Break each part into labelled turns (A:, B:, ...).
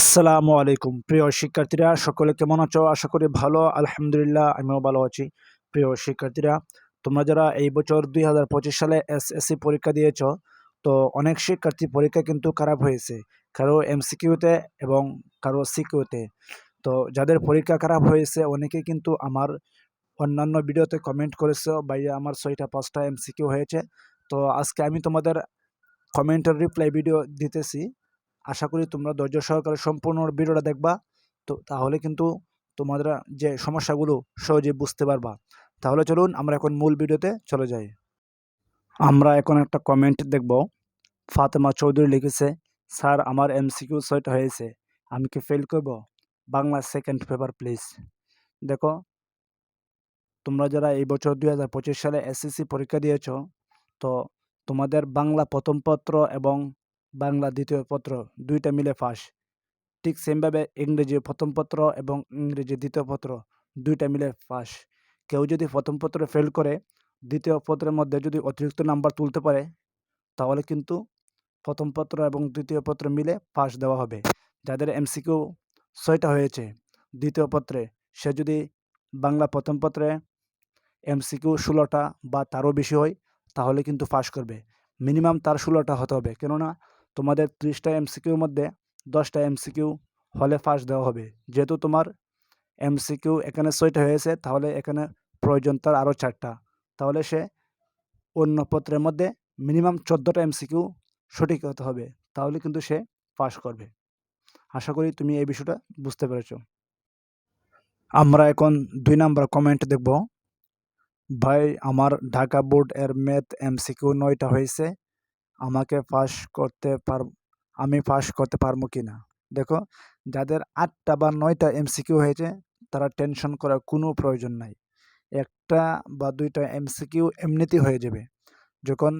A: আসসালামু আলাইকুম। প্রিয় শিক্ষার্থীরা, সকলে কেমন আছো? আশা করি ভালো, আলহামদুলিল্লাহ, আমিও ভালো আছি। প্রিয় শিক্ষার্থীরা, তোমরা যারা এই বছর দুই হাজার পঁচিশ সালে এসএসসি পরীক্ষা দিয়েছ, তো অনেক শিক্ষার্থী পরীক্ষা কিন্তু খারাপ হয়েছে, কারও এমসিকিউতে এবং কারও সিকিউতে তো। যাদের পরীক্ষা খারাপ হয়েছে, অনেকে কিন্তু আমার অন্যান্য ভিডিওতে কমেন্ট করেছে, ভাইয়া, আমার ছয়টা, পাঁচটা এমসিকিউ হয়েছে। তো আজকে আমি তোমাদের কমেন্টের রিপ্লাই ভিডিও দিতেছি। আশা করি তোমরা ধৈর্য সহকারে সম্পূর্ণ ভিডিওটা দেখবা। তো তাহলে কিন্তু তোমাদের যে সমস্যাগুলো সহজে বুঝতে পারবা। তাহলে চলুন আমরা এখন মূল ভিডিওতে চলে যাই। আমরা এখন একটা কমেন্ট দেখব। ফাতেমা চৌধুরী লিখেছে, স্যার, আমার এমসিকিউ ছয়টা হয়েছে। আমি কি ফেল করব? বাংলা সেকেন্ড পেপার প্লিজ দেখো, তোমরা যারা এই বছর দুই হাজার পঁচিশ সালে এসএসসি পরীক্ষা দিয়েছ, তো তোমাদের বাংলা প্রথম পত্র এবং বাংলা দ্বিতীয় পত্র, দুইটা মিলে ফাঁস। ঠিক সেমভাবে ইংরেজি প্রথম পত্র এবং ইংরেজি দ্বিতীয় পত্র, দুইটা মিলে ফাঁস। কেউ যদি প্রথম পত্রে ফেল করে, দ্বিতীয় পত্রের মধ্যে যদি অতিরিক্ত নাম্বার তুলতে পারে, তাহলে কিন্তু প্রথম পত্র এবং দ্বিতীয় পত্র মিলে পাস দেওয়া হবে। যাদের এমসিকিউ ছয়টা হয়েছে দ্বিতীয় পত্রে, সে যদি বাংলা প্রথম পত্রে এমসিকিউ ষোলোটা বা তারও বেশি হয়, তাহলে কিন্তু পাস করবে। মিনিমাম তার ষোলোটা হতে হবে। কেননা তোমাদের ত্রিশটা এমসিকিউর মধ্যে দশটা এমসিকিউ হলে ফার্স্ট দেওয়া হবে। যেহেতু তোমার এমসিকিউ এখানে ছয়টা হয়েছে, তাহলে এখানে প্রয়োজন তার আরও চারটা। তাহলে সে অন্য পত্রের মধ্যে মিনিমাম চোদ্দোটা এমসিকিউ সঠিক হতে হবে, তাহলে কিন্তু সে পাস করবে। আশা করি তুমি এই বিষয়টা বুঝতে পেরেছ। আমরা এখন দুই নাম্বার কমেন্ট দেখব। ভাই, আমার ঢাকা বোর্ড এর ম্যাথ এমসিকিউ নয়টা হয়েছে। আমাকে পাস করতে পার, আমি পাস করতে পারব কি না দেখো, যাদের আটটা বা নয়টা এমসিকিউ হয়েছে, তারা টেনশন করার কোনো প্রয়োজন নাই। একটা বা দুইটা এমসিকিউ এমনিতেই হয়ে যাবে। যখন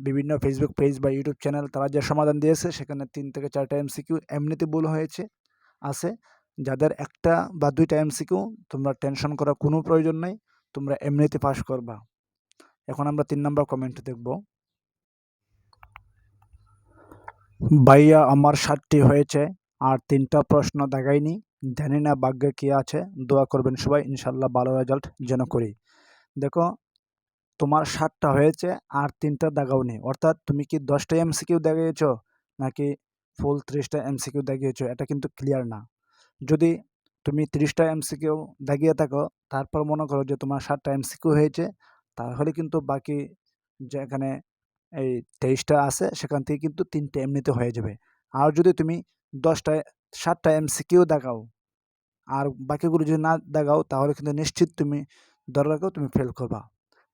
A: বিভিন্ন ফেসবুক পেজ বা ইউটিউব চ্যানেল তারা যে সমাধান দিয়েছে, সেখানে তিন থেকে চারটা এমসিকিউ এমনিতে ভুল হয়েছে, আছে। যাদের একটা বা দুইটা এমসিকিউ তোমরা টেনশন করার কোনো প্রয়োজন নাই, তোমরা এমনিতে পাস করবা। এখন আমরা তিন নম্বর কমেন্ট দেখব। ভাইয়া, আমার সাতটি হয়েছে আর তিনটা প্রশ্ন দেখাইনি। জানি না ভাগ্যে কী আছে। দোয়া করবেন সবাই ইনশাল্লাহ ভালো রেজাল্ট যেন করি। দেখো, তোমার সাতটা হয়েছে আর তিনটা দাগাওনি অর্থাৎ তুমি কি দশটা এমসিকিউ দেখিয়েছ নাকি ফুল ত্রিশটা এমসিকিউ দেখিয়েছ? এটা কিন্তু ক্লিয়ার না। যদি তুমি ত্রিশটা এমসিকিউ দাগিয়ে থাকো, তারপর মনে করো যে তোমার ষাটটা এমসিকিউ হয়েছে, তাহলে কিন্তু বাকি যেখানে এই তেইশটা আছে, সেখান থেকে কিন্তু তিনটে এমনিতে হয়ে যাবে। আর যদি তুমি দশটা, সাতটা এমসিকিউ দেখাও, আর বাকিগুলো যদি না দেখাও, তাহলে কিন্তু নিশ্চিত তুমি, ধরে রাখো তুমি ফেল করবা।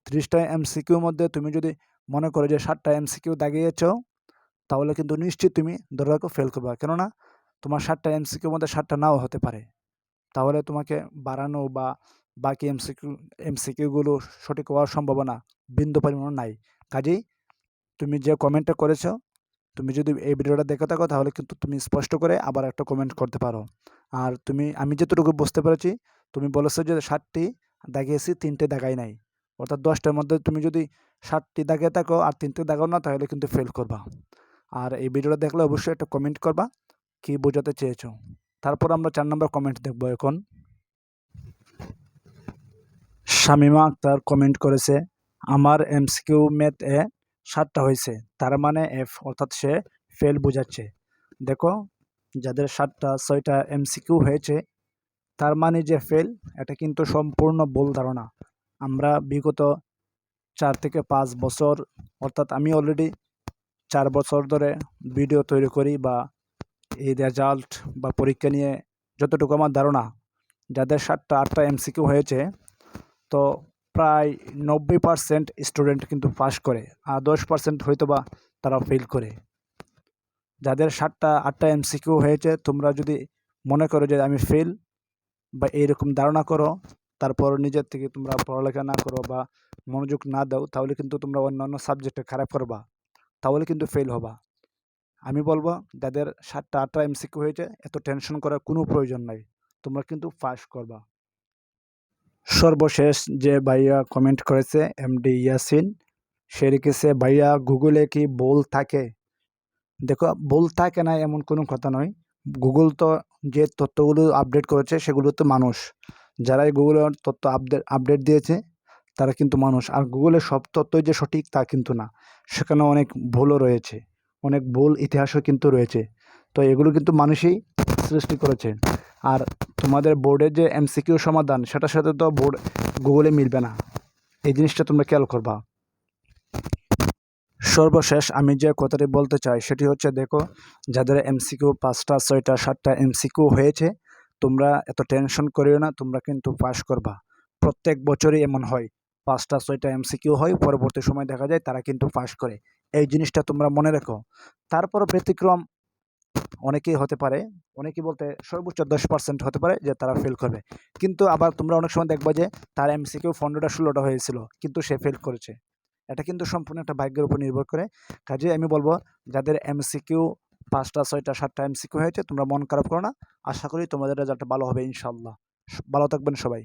A: ত্রিশটা এমসিকিউর মধ্যে তুমি যদি মনে করো যে ষাটটা এমসিকিউ দাগিয়েছ তাহলে কিন্তু নিশ্চিত তুমি, ধরে রাখো ফেল করবা। কেননা, তোমার ষাটটা এমসিকিউর মধ্যে ষাটটা নাও হতে পারে। তাহলে তোমাকে বাড়ানো বা বাকি এমসিকিউ, এমসিকিউগুলো সঠিক হওয়ার সম্ভাবনা বিন্দু পরিমাণ নাই। কাজেই তুমি যে কমেন্টটা করেছ, তুমি যদি এই ভিডিওটা দেখে থাকো, তাহলে কিন্তু তুমি স্পষ্ট করে আবার একটা কমেন্ট করতে পারো। আর তুমি, আমি যতটুকু বুঝতে পেরেছি, তুমি বলেছ যে ষাটটি দাগিয়েছি, তিনটে দাগাই নাই। অর্থাৎ দশটার মধ্যে তুমি যদি ষাটটি দাগে থাকো আর তিনটে দাগাও না, তাহলে কিন্তু ফেল করবা। আর এই ভিডিওটা দেখলে অবশ্যই একটা কমেন্ট করবা, কি বোঝাতে চেয়েছো। তারপর আমরা চার নম্বর কমেন্ট দেখব এখন। শামিমা আক্তার কমেন্ট করেছে, আমার এমসিকিউ ম্যাথ এ সাতটা হয়েছে। তার মানে এফ অর্থাৎ সে ফেল বোঝাচ্ছে। দেখো, যাদের সাতটা, ছয়টা এমসিকিউ হয়েছে, তার মানে যে ফেল এটা কিন্তু সম্পূর্ণ ভুল ধারণা। আমরা বিগত চার থেকে পাঁচ বছর, অর্থাৎ আমি অলরেডি চার বছর ধরে ভিডিও তৈরি করি বা এই রেজাল্ট বা পরীক্ষা নিয়ে যতটুকু আমার ধারণা, যাদের সাতটা, আটটা এমসিকিউ হয়েছে, তো প্রায় নব্বই পার্সেন্ট স্টুডেন্ট কিন্তু পাস করে, আর দশ পার্সেন্ট হয়তো বা তারা ফেল করে। যাদের সাতটা, আটটা এমসিকিউ হয়েছে, তোমরা যদি মনে করো যে আমি ফেল বা এইরকম ধারণা করো, তারপর নিজের থেকে তোমরা পড়ালেখা না করো বা মনোযোগ না দাও, তাহলে কিন্তু তোমরা অন্যান্য সাবজেক্টে খারাপ করবা, তাহলে কিন্তু ফেল হবা। আমি বলব, যাদের সাতটা, আটটা এমসিকিউ হয়েছে, এত টেনশন করার কোনো প্রয়োজন নাই, তোমরা কিন্তু পাস করবা। সর্বশেষ যে ভাইয়া কমেন্ট করেছে এমডি ইয়াসিন, সে লিখেছে, ভাইয়া গুগলে কি বল থাকে? দেখো, বল থাকে না এমন কোনো কথা নয়। গুগল তো যে তথ্যগুলো আপডেট করেছে, সেগুলো তো মানুষ। যারাই গুগলের তথ্য আপডেট আপডেট দিয়েছে, তারা কিন্তু মানুষ। আর গুগলের সব তথ্যই যে সঠিক তা কিন্তু না। সেখানে অনেক ভুলও রয়েছে। অনেক ভুল ইতিহাসও কিন্তু রয়েছে। তো এগুলো কিন্তু মানুষই সৃষ্টি করেছে। আর তোমাদের বোর্ডের যে এমসিকিউ সমাধান, সেটার সাথে তো বোর্ড গুগলে মিলবে না। এই জিনিসটা তোমরা খেয়াল করবা। সর্বশেষ আমি যে কথাটি বলতে চাই, সেটি হচ্ছে, দেখো, যাদের এমসিকিউ পাঁচটা, ছয়টা, সাতটা এমসিকিউ হয়েছে, তোমরা এত টেনশন করিও না, তোমরা কিন্তু পাস করবা। প্রত্যেক বছরই এমন হয়, পাঁচটা, ছয়টা এমসিকিউ হয়, পরবর্তী সময় দেখা যায় তারা কিন্তু পাস করে। এই জিনিসটা তোমরা মনে রেখো। তারপর ব্যতিক্রম অনেকেই হতে পারে, অনেকেই বলতে সর্বোচ্চ দশ পার্সেন্ট হতে পারে যে তারা ফেল করবে। কিন্তু আবার তোমরা অনেক সময় দেখবা যে তার এমসিকিউ পনেরোটা, ষোলোটা হয়েছিল, কিন্তু সে ফেল করেছে। এটা কিন্তু সম্পূর্ণ একটা ভাগ্যের উপর নির্ভর করে। কাজে আমি বলব, যাদের এমসিকিউ পাঁচটা, ছয়টা, সাতটা এমসিকিউ হয়েছে, তোমরা মন খারাপ করো না। আশা করি তোমাদের রেজাল্টটা ভালো হবে ইনশাল্লাহ ভালো থাকবেন সবাই।